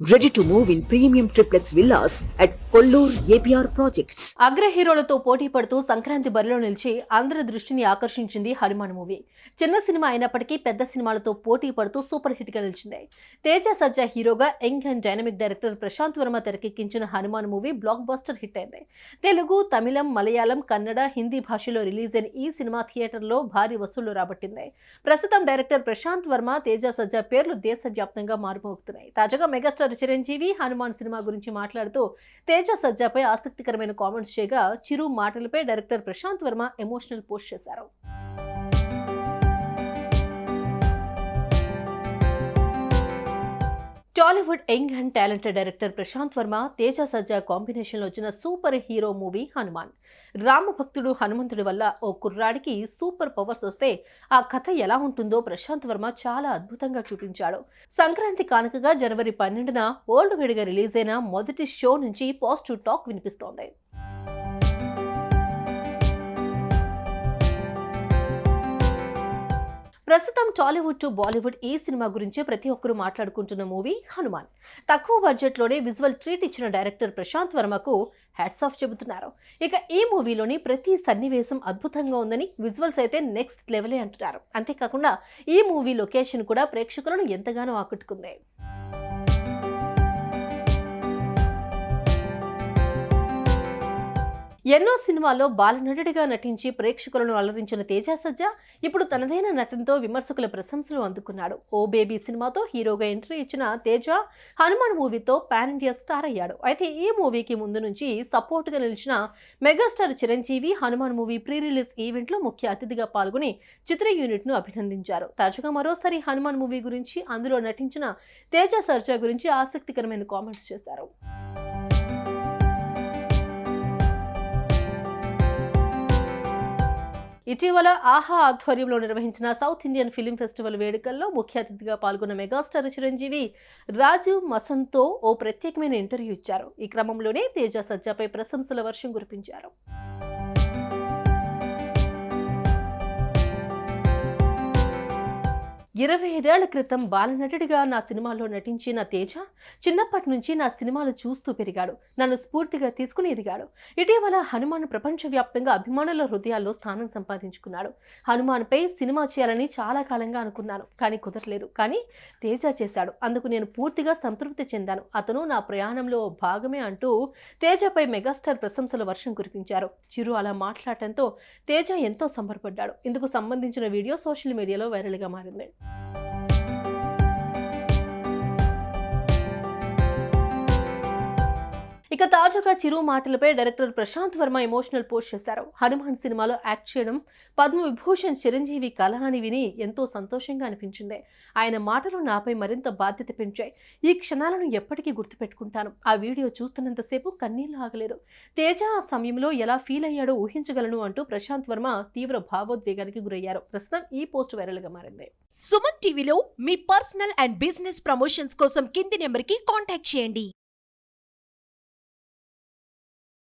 Ready to move in premium triplets villas at Kollur APR projects అగ్ర హీరోలతో పోటీ పడుతూ సంక్రాంతి బరిలో నిలిచి అందరి దృష్టిని ఆకర్షించింది హనుమాన్ మూవీ. చిన్న సినిమా అయినప్పటికీ పెద్ద సినిమాలతో పోటీ పడుతూ సూపర్ హిట్గా నిలిచింది. తేజ సజ్జా హీరోగా young and dynamic director Prashanth Varma తెరకెక్కించిన Hanuman movie blockbuster hit అయింది. తెలుగు తమిళం మలయాళం కన్నడ హిందీ భాషలో రిలీజ్ అయిన ఈ సినిమా థియేటర్లో భారీ వసూళ్ళు రాబట్టింది. ప్రస్తుతం డైరెక్టర్ ప్రశాంత్ వర్మ తేజ సజ్జా పేర్లు దేశవ్యాప్తంగా మారుమోగుతున్నాయి. తాజాగా మెగాస్టార్ చిరంజీవి హనుమాన్ సినిమా గురించి మాట్లాడుతూ తేజ సజ్జాపై ఆసక్తికరమైన కామెంట్స్ చేయగా Chiru మాటలపై director Prashanth Varma emotional post చేశారు. Bollywood young and talented director Prashanth Varma Teja Sajja కాంబినేషన్లో వచ్చిన సూపర్ హీరో మూవీ హనుమాన్. రామభక్తుడు హనుమంతుడి వల్ల ఓ కుర్రాడికి సూపర్ పవర్స్ వస్తే ఆ కథ ఎలా ఉంటుందో ప్రశాంత్ వర్మ చాలా అద్భుతంగా చూపించాడు. సంక్రాంతి కానుకగా జనవరి పన్నెండున ఓల్డ్ వేడిగా రిలీజ్ అయిన మొదటి షో నుంచి పాజిటివ్ టాక్ వినిపిస్తోంది. ప్రస్తుతం టాలీవుడ్ టు బాలీవుడ్ ఈ సినిమా గురించి ప్రతి ఒక్కరూ మాట్లాడుకుంటున్న మూవీ హనుమాన్. తక్కువ బడ్జెట్లోనే విజువల్ ట్రీట్ ఇచ్చిన డైరెక్టర్ ప్రశాంత్ వర్మకు హ్యాట్స్ ఆఫ్ చెబుతున్నారు. ఇక ఈ మూవీలోని ప్రతి సన్నివేశం అద్భుతంగా ఉందని విజువల్స్ అయితే నెక్స్ట్ లెవెలే అంటున్నారు. అంతేకాకుండా ఈ మూవీ లొకేషన్ కూడా ప్రేక్షకులను ఎంతగానో ఆకట్టుకుంది. ఎన్నో సినిమాల్లో బాలనటుడిగా నటించి ప్రేక్షకులను అలరించిన తేజ సజ్జ ఇప్పుడు తనదైన నటనతో విమర్శకుల ప్రశంసలు అందుకున్నాడు. ఓ బేబీ సినిమాతో హీరోగా ఎంట్రీ ఇచ్చిన తేజ హనుమాన్ మూవీతో పాన్ ఇండియా స్టార్ అయ్యాడు. అయితే ఈ మూవీకి ముందు నుంచి సపోర్ట్గా నిలిచిన megastar Chiranjeevi Hanuman movie pre release ఈవెంట్లో ముఖ్య అతిథిగా పాల్గొని చిత్ర యూనిట్ను అభినందించారు. తాజాగా మరోసారి హనుమాన్ మూవీ గురించి అందులో నటించిన తేజ సర్జా గురించి ఆసక్తికరమైన కామెంట్స్ చేశారు. ఇటీవల ఆహా ఆధ్వర్యంలో నిర్వహించిన సౌత్ ఇండియన్ ఫిలిం ఫెస్టివల్ వేడుకల్లో ముఖ్య అతిథిగా పాల్గొన్న మెగాస్టార్ చిరంజీవి రాజు మసంత్తో ఓ ప్రత్యేకమైన ఇంటర్వ్యూ ఇచ్చారు. ఈ క్రమంలోనే తేజ సజ్జాపై ప్రశంసల వర్షం కురిపించారు. ఇరవై ఐదేళ్ళ క్రితం బాలనటుడిగా నా సినిమాలో నటించిన తేజ చిన్నప్పటి నుంచి నా సినిమాలు చూస్తూ పెరిగాడు. నన్ను స్ఫూర్తిగా తీసుకుని ఎదిగాడు. ఇటీవల హనుమాన్ ప్రపంచవ్యాప్తంగా అభిమానుల హృదయాల్లో స్థానం సంపాదించుకున్నాడు. హనుమాన్పై సినిమా చేయాలని చాలా కాలంగా అనుకున్నాను కానీ కుదరలేదు. కానీ తేజ చేశాడు. అందుకు నేను పూర్తిగా సంతృప్తి చెందాను. అతను నా ప్రయాణంలో ఓ భాగమే అంటూ తేజపై మెగాస్టార్ ప్రశంసల వర్షం కురిపించారు. చిరు అలా మాట్లాడటంతో తేజ ఎంతో సంబరపడ్డాడు. ఇందుకు సంబంధించిన వీడియో సోషల్ మీడియాలో వైరల్గా మారింది. you ఇక తాజాగా Chiru మాటలపై director Prashanth Varma emotional post చేశారు. హనుమాన్ సినిమాలో యాక్ట్ చేయడం పద్మ విభూషణ్ చిరంజీవి కళ అని విని ఎంతో సంతోషంగా అనిపించింది. ఆయన మాటలు నాపై మరింత బాధ్యత పెంచాయి. ఈ క్షణాలను ఎప్పటికీ గుర్తుపెట్టుకుంటాను. ఆ వీడియో చూస్తున్నంతసేపు కన్నీళ్ళు ఆగలేదు. తేజ ఆ సమయంలో ఎలా ఫీల్ అయ్యాడో ఊహించగలను అంటూ ప్రశాంత్ వర్మ తీవ్ర భావోద్వేగానికి గురయ్యారు. ప్రస్తుతం ఈ పోస్ట్ వైరల్గా మారింది. సుమన్ టీవీలో మీ పర్సనల్ అండ్ బిజినెస్ ప్రమోషన్స్ కోసం కింది నెంబర్కి కాంటాక్ట్ చేయండి.